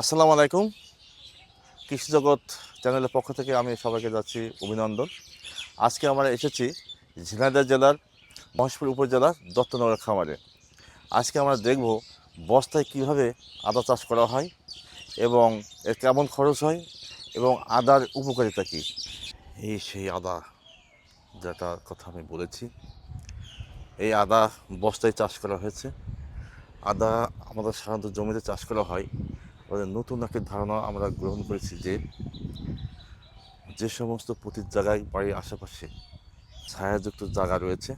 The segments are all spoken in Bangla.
আসসালামু আলাইকুম। কৃষি জগৎ চ্যানেলের পক্ষ থেকে আমি সবাইকে যাচ্ছি অভিনন্দন। আজকে আমরা এসেছি ঝিনাইদহ জেলার, মহেশপুর উপজেলার দত্তনগর খামারে। আজকে আমরা দেখব বস্তায় কীভাবে আদা চাষ করা হয় এবং এর কেমন খরচ হয় এবং আদার উপকারিতা কী। এই সেই আদা যেটার কথা আমি বলেছি, এই আদা বস্তায় চাষ করা হয়েছে। আদা আমাদের সাধারণত জমিতে চাষ করা হয় আমাদের নতুন একটি ধারণা আমরা গ্রহণ করেছি যে যে সমস্ত প্রতি জায়গায় বাড়ির আশেপাশে ছায়াযুক্ত জায়গা রয়েছে,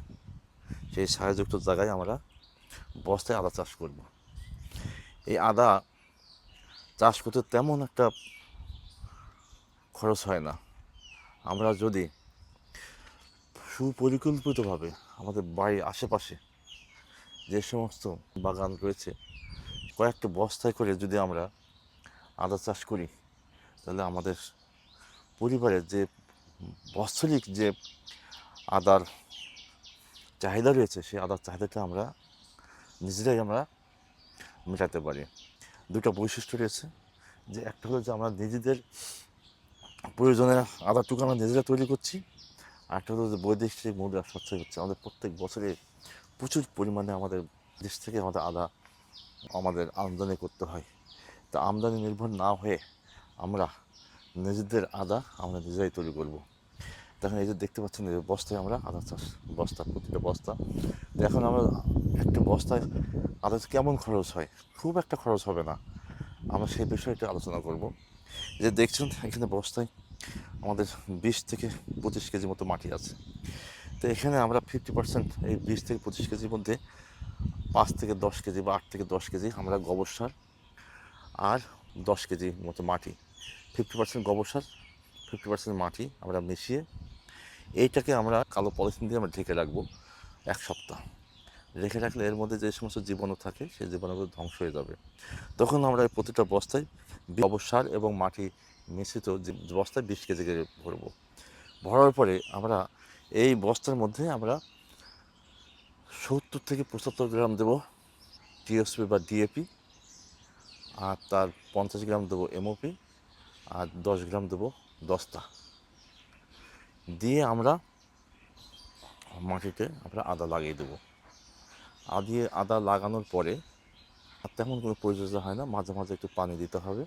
সেই ছায়াযুক্ত জায়গায় আমরা বস্তায় আদা চাষ করব। এই আদা চাষ করতে তেমন একটা খরচ হয় না। আমরা যদি সুপরিকল্পিতভাবে আমাদের বাড়ির আশেপাশে যে সমস্ত বাগান রয়েছে, কয়েকটা বস্তায় করে যদি আমরা আদা চাষ করি, তাহলে আমাদের পরিবারের যে বাৎসরিক যে আদার চাহিদা রয়েছে, সেই আদার চাহিদাটা আমরা নিজেরাই আমরা মেটাতে পারি। দুটো বৈশিষ্ট্য রয়েছে, যে একটা হলো যে আমরা নিজেদের প্রয়োজনে আদারটুকু আমরা নিজেরা তৈরি করছি, আর একটা হলো যে বৈদেশিক মুদ্রা সঞ্চয় হচ্ছে। আমাদের প্রত্যেক বছরে প্রচুর পরিমাণে আমাদের দেশ থেকে আমাদের আদা আমাদের আমদানি করতে হয়। তা আমদানি নির্ভর না হয়ে আমরা নিজেদের আদা আমরা নিজেরাই তৈরি করব। তখন এই যে দেখতে পাচ্ছেন যে বস্তায় আমরা আদা চাষ, বস্তা, প্রতিটা বস্তা। এখন আমরা একটা বস্তায় আদা কেমন খরচ হয়? খুব একটা খরচ হবে না। আমরা সেই বিষয়টা আলোচনা করব। যে দেখছেন, এখানে বস্তায় আমাদের বিশ থেকে পঁচিশ কেজি মতো মাটি আছে। তো এখানে আমরা ফিফটি পার্সেন্ট এই বিশ থেকে পঁচিশ কেজির মধ্যে পাঁচ থেকে দশ কেজি বা আট থেকে দশ কেজি আমরা গোবর সার আর দশ কেজি মতো মাটি। ফিফটি পার্সেন্ট গোবর সার ফিফটি পার্সেন্ট মাটি আমরা মিশিয়ে এইটাকে আমরা কালো পলিথিন দিয়ে আমরা ঢেকে রাখব এক সপ্তাহ। রেখে রাখলে এর মধ্যে যে সমস্ত জীবাণু থাকে, সেই জীবাণুগুলো ধ্বংস হয়ে যাবে। তখন আমরা প্রতিটা বস্তায় গোবর সার এবং মাটি মিশ্রিত বস্তায় বিশ কেজি করে ভরবো। ভরার পরে আমরা এই বস্তার মধ্যে আমরা সত্তর থেকে পঁচাত্তর গ্রাম দেবো টিএসপি বা ডিএপি আর তার পঞ্চাশ গ্রাম দেবো এমওপি আর দশ গ্রাম দেবো দস্তা। দিয়ে আমরা মাটিতে আমরা আদা লাগিয়ে দেবো। আদিয়ে আদা লাগানোর পরে আর তেমন কোনো প্রয়োজন হয় না, মাঝে মাঝে একটু পানি দিতে হবে।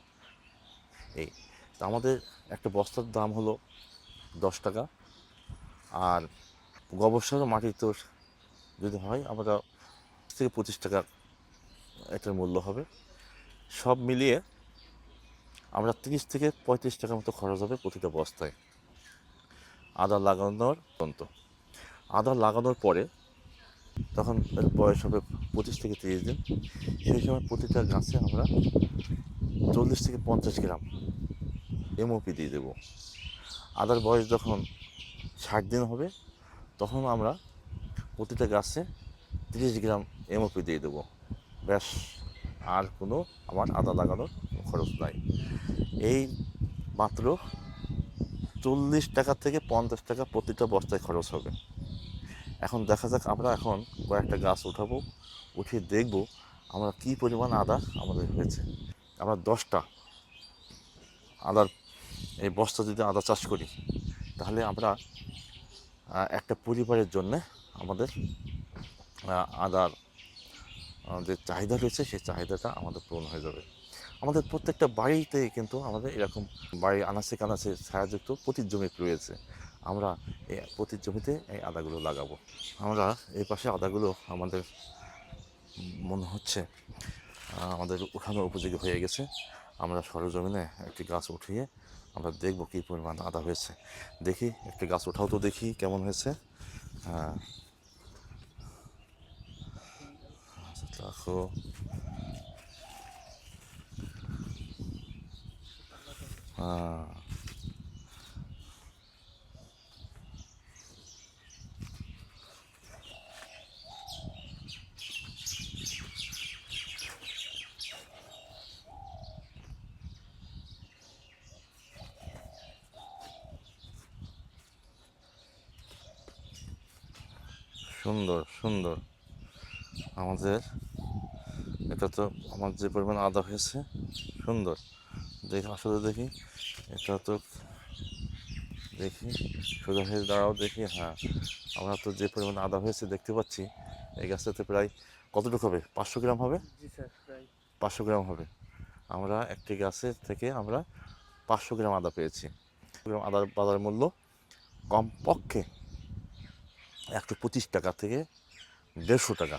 এই, তা আমাদের একটা বস্তার দাম হলো দশ টাকা। আর গোবর সার মাটি তো যদি হয়, আমরা থেকে পঁচিশ টাকা এটার মূল্য হবে। সব মিলিয়ে আমরা তিরিশ থেকে পঁয়ত্রিশ টাকার মতো খরচ হবে প্রতিটা বস্তায়। আদা লাগানোর পর্যন্ত আদা লাগানোর পরে তখন এর বয়স হবে পঁচিশ থেকে তিরিশ দিন। সেই সময় প্রতিটা গাছে আমরা চল্লিশ থেকে পঞ্চাশ গ্রাম এমওপি দিয়ে দেবো। আদার বয়স যখন ষাট দিন হবে, তখন আমরা প্রতিটা গাছে তিরিশ গ্রাম এমওপি দিয়ে দেবো। ব্যাস। আর কোনো আমার আদা লাগানোর খরচ নাই। এই মাত্র চল্লিশ টাকা থেকে পঞ্চাশ টাকা প্রতিটা বস্তায় খরচ হবে। এখন দেখা যাক আমরা এখন কয়েকটা গাছ উঠাবো, উঠিয়ে দেখব আমরা কী পরিমাণ আদা আমাদের হয়েছে। আমরা দশটা আদার, এই বস্তা যদি আদা চাষ করি, তাহলে আমরা একটা পরিবারের জন্যে আমাদের আদার যে চাহিদা রয়েছে, সেই চাহিদাটা আমাদের পূরণ হয়ে যাবে। আমাদের প্রত্যেকটা বাড়িতে কিন্তু আমাদের এরকম বাড়ি আনাচে কানাচে ছায়াযুক্ত প্রতি জমি রয়েছে। আমরা এই প্রতি জমিতে এই আদাগুলো লাগাবো। আমরা এই পাশে আদাগুলো আমাদের মনে হচ্ছে আমাদের উঠানোর উপযোগী হয়ে গেছে। আমরা সরজমিনে একটি গাছ উঠিয়ে আমরা দেখব কী পরিমাণ আদা হয়েছে। দেখি, একটি গাছ ওঠাও তো দেখি কেমন হয়েছে। হ্যাঁ আচ্ছা, দেখো হ্যাঁ সুন্দর সুন্দর। আমাদের এটা তো আমার যে পরিমাণ আদা হয়েছে সুন্দর। দেখি আসলে দেখি এটা তো দেখি সোজা হয়ে দাঁড়াও দেখি হ্যাঁ। আমরা তো যে পরিমাণ আদা হয়েছে দেখতে পাচ্ছি এই গাছটাতে প্রায় কতটুকু হবে? পাঁচশো গ্রাম হবে? পাঁচশো গ্রাম হবে। আমরা একটি গাছের থেকে আমরা পাঁচশো গ্রাম আদা পেয়েছি। গ্রাম আদার বাজার মূল্য কমপক্ষে একশো পঁচিশ টাকা থেকে দেড়শো টাকা।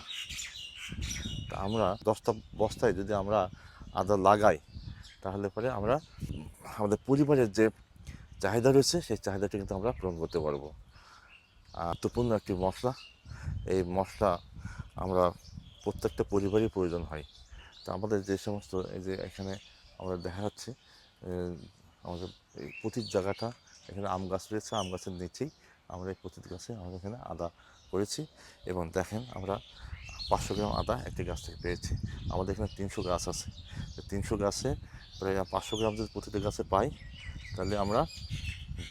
তা আমরা দশটা বস্তায় যদি আমরা আদা লাগাই, তাহলে পরে আমরা, আমাদের পরিবারের যে চাহিদা রয়েছে, সেই চাহিদাটা কিন্তু আমরা পূরণ করতে পারব। গুরুত্বপূর্ণ একটি মশলা, এই মশলা আমরা প্রত্যেকটা পরিবারই প্রয়োজন হয়। তা আমাদের যে সমস্ত, এই যে এখানে আমরা দেখা যাচ্ছে আমাদের এই পতিত জায়গাটা, এখানে আম গাছ রয়েছে, আম গাছের নিচেই আমরা এই প্রতিটি গাছে আমরা এখানে আদা করেছি এবং দেখেন আমরা পাঁচশো গ্রাম আদা একটি গাছ থেকে পেয়েছি। আমাদের এখানে তিনশো গাছ আছে। তিনশো গাছে প্রায় পাঁচশো গ্রাম যদি প্রতিটি গাছে পাই, তাহলে আমরা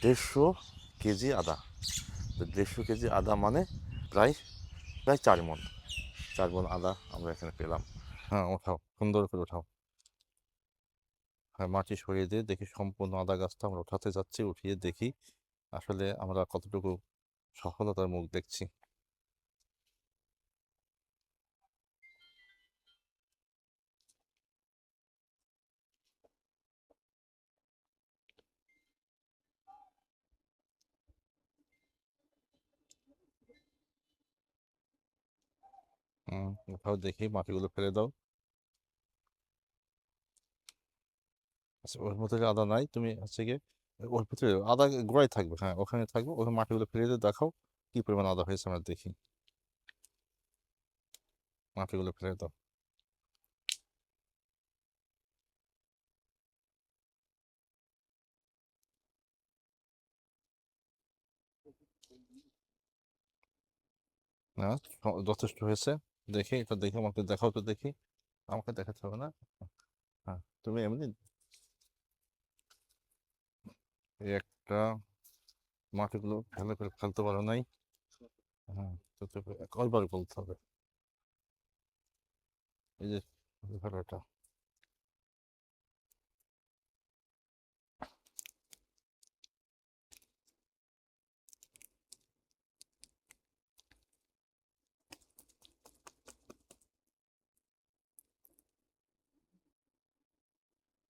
দেড়শো কেজি আদা। তো দেড়শো কেজি আদা মানে প্রায় প্রায় চার মন চার মন আদা আমরা এখানে পেলাম। হ্যাঁ ওঠাও, সুন্দর করে ওঠাও। হ্যাঁ মাটি সরিয়ে দিয়ে দেখি সম্পূর্ণ আদা গাছটা আমরা ওঠাতে যাচ্ছি, উঠিয়ে দেখি আসলে আমরা কতটুকু সফলতার মুখ দেখছি। ওঠাও দেখি মাটিগুলো ফেলে দাও। আচ্ছা ওর মধ্যে আদা নাই, তুমি হচ্ছে গিয়ে ওর ভিতরে আদা গোড়ায় থাকবে হ্যাঁ ওখানে থাকবে। ওখানে মাটিগুলো ফেলে দিয়ে দেখাও কি পরিমাণ আদা হয়েছে আমরা দেখি। মাটিগুলো ফেলে দাও। না যথেষ্ট হয়েছে। দেখি, এটা দেখে আমাকে দেখাও তো দেখি। আমাকে দেখাতে হবে না? হ্যাঁ তুমি এমনি একটা মাটিগুলো ফেলে ফেলে ফেলতে পারো নাই। হ্যাঁ কয়বার বলতে হবে। এই যে ফেলাটা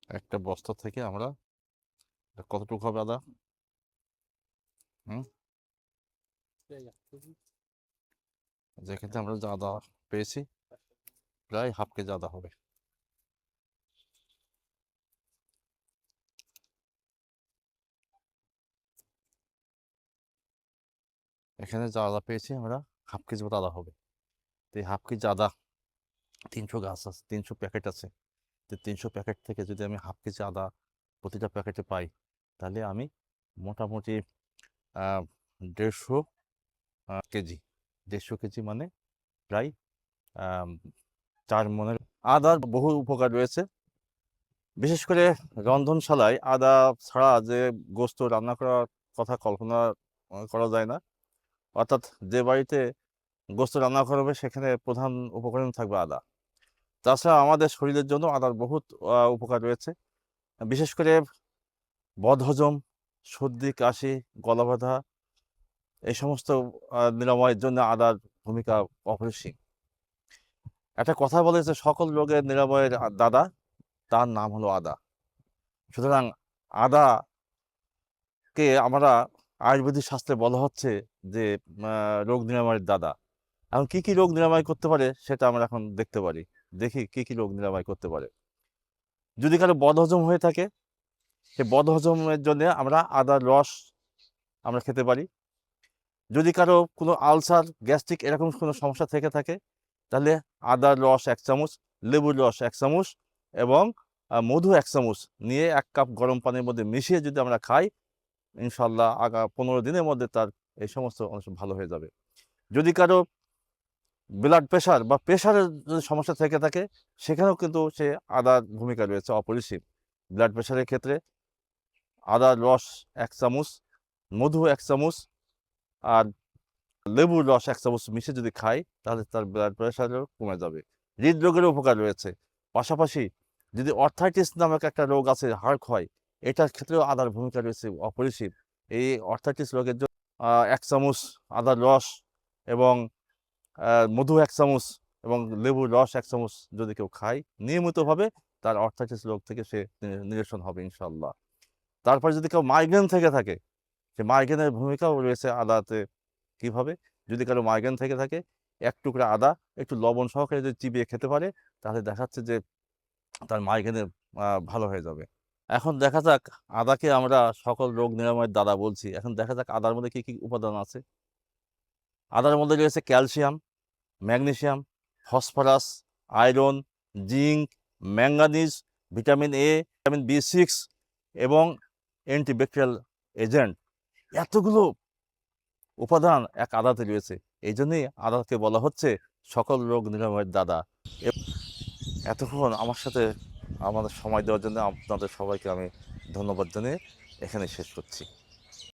একটা বস্তা থেকে আমরা কতটুকু হবে আদা হুম যেখানে আমরা যে আদা পেয়েছি প্রায় হাফ কেজি আদা হবে এখানে যা আদা পেয়েছি আমরা হাফ কেজি মতো আদা হবে তো এই হাফ কেজি আদা তিনশো গাছ আছে তিনশো প্যাকেট আছে তো তিনশো প্যাকেট থেকে যদি আমি হাফ কেজি আদা প্রতিটা প্যাকেটে পাই তাহলে আমি মোটামুটি দেড়শো কেজি। দেড়শো কেজি মানে প্রায় চার মনের আদার বহু উপকার রয়েছে। বিশেষ করে রন্ধনশালায় আদা ছাড়া যে গোস্ত রান্না করার কথা কল্পনা করা যায় না। অর্থাৎ যে বাড়িতে গোস্ত রান্না করা হবে সেখানে প্রধান উপকরণ থাকবে আদা। তাছাড়া আমাদের শরীরের জন্য আদার বহুত উপকার রয়েছে। বিশেষ করে বদহজম, সর্দি, কাশি গলা ব্যথা এই সমস্ত নিরাময়ের জন্য আদার ভূমিকা অপরিসীম। একটা কথা বলে যে সকল রোগের নিরাময়ের দাদা, তার নাম হলো আদা। সুতরাং আদাকে আমরা আয়ুর্বেদিক শাস্ত্রে বলা হচ্ছে যে রোগ নিরাময়ের দাদা। এখন কি কি রোগ নিরাময় করতে পারে সেটা আমরা এখন দেখতে পারি। দেখি কি কি রোগ নিরাময় করতে পারে। যদি কারও বদহজম হয়ে থাকে সে বদহজমের জন্য আমরা আদার রস আমরা খেতে পারি। যদি কারও কোনো আলসার, গ্যাস্ট্রিক এরকম কোনো সমস্যা থেকে থাকে, তাহলে আদার রস এক চামচ, লেবুর রস এক চামচ এবং মধু এক চামচ নিয়ে এক কাপ গরম পানির মধ্যে মিশিয়ে যদি আমরা খাই ইনশাল্লাহ আগা পনেরো দিনের মধ্যে তার এই সমস্ত অংশ ভালো হয়ে যাবে। যদি কারও ব্লাড প্রেশার বা প্রেশারের যদি সমস্যা থেকে থাকে, সেখানেও কিন্তু সে আদার ভূমিকা রয়েছে অপরিসীম। ব্লাড প্রেশারের ক্ষেত্রে আদার রস এক চামচ, মধু এক চামচ আর লেবুর রস এক চামচ মিশিয়ে যদি খায় তাহলে তার ব্লাড প্রেশারও কমে যাবে। হৃদরোগের উপকার রয়েছে। পাশাপাশি যদি অর্থাইটিস নামক একটা রোগ আছে হাড় ক্ষয় এটার ক্ষেত্রেও আদার ভূমিকা রয়েছে অপরিসীম। এই অর্থাইটিস রোগের জন্য এক চামচ আদার রস এবং মধু এক চামচ এবং লেবুর রস এক চামচ যদি কেউ খায়, নিয়মিতভাবে তার অর্থাইটিস রোগ থেকে সে নিরসন হবে ইনশাল্লাহ তারপর যদি কেউ মাইগ্রেন থেকে থাকে, সে মাইগ্রেনের ভূমিকাও রয়েছে আদাতে। কীভাবে? যদি কারও মাইগ্রেন থেকে থাকে, এক টুকরা আদা, একটু লবণ সহকারে যদি চিবিয়ে খেতে পারে, তাহলে দেখাচ্ছে যে তার মাইগ্রেনে ভালো হয়ে যাবে। এখন দেখা যাক আদাকে আমরা সকল রোগ নিরাময়ের দাদা বলছি। এখন দেখা যাক আদার মধ্যে কি কি উপাদান আছে। আদার মধ্যে রয়েছে calcium magnesium phosphorus iron zinc manganese vitamin A vitamin B six এবং অ্যান্টিব্যাকটেরিয়াল এজেন্ট এতগুলো উপাদান এক আদাতে রয়েছে। এই জন্যই আদাকে বলা হচ্ছে সকল রোগ নিরাময়ের দাদা। এতক্ষণ আমার সাথে আমাদের সময় দেওয়ার জন্য আপনাদের সবাইকে আমি ধন্যবাদ জানিয়ে এখানে শেষ করছি।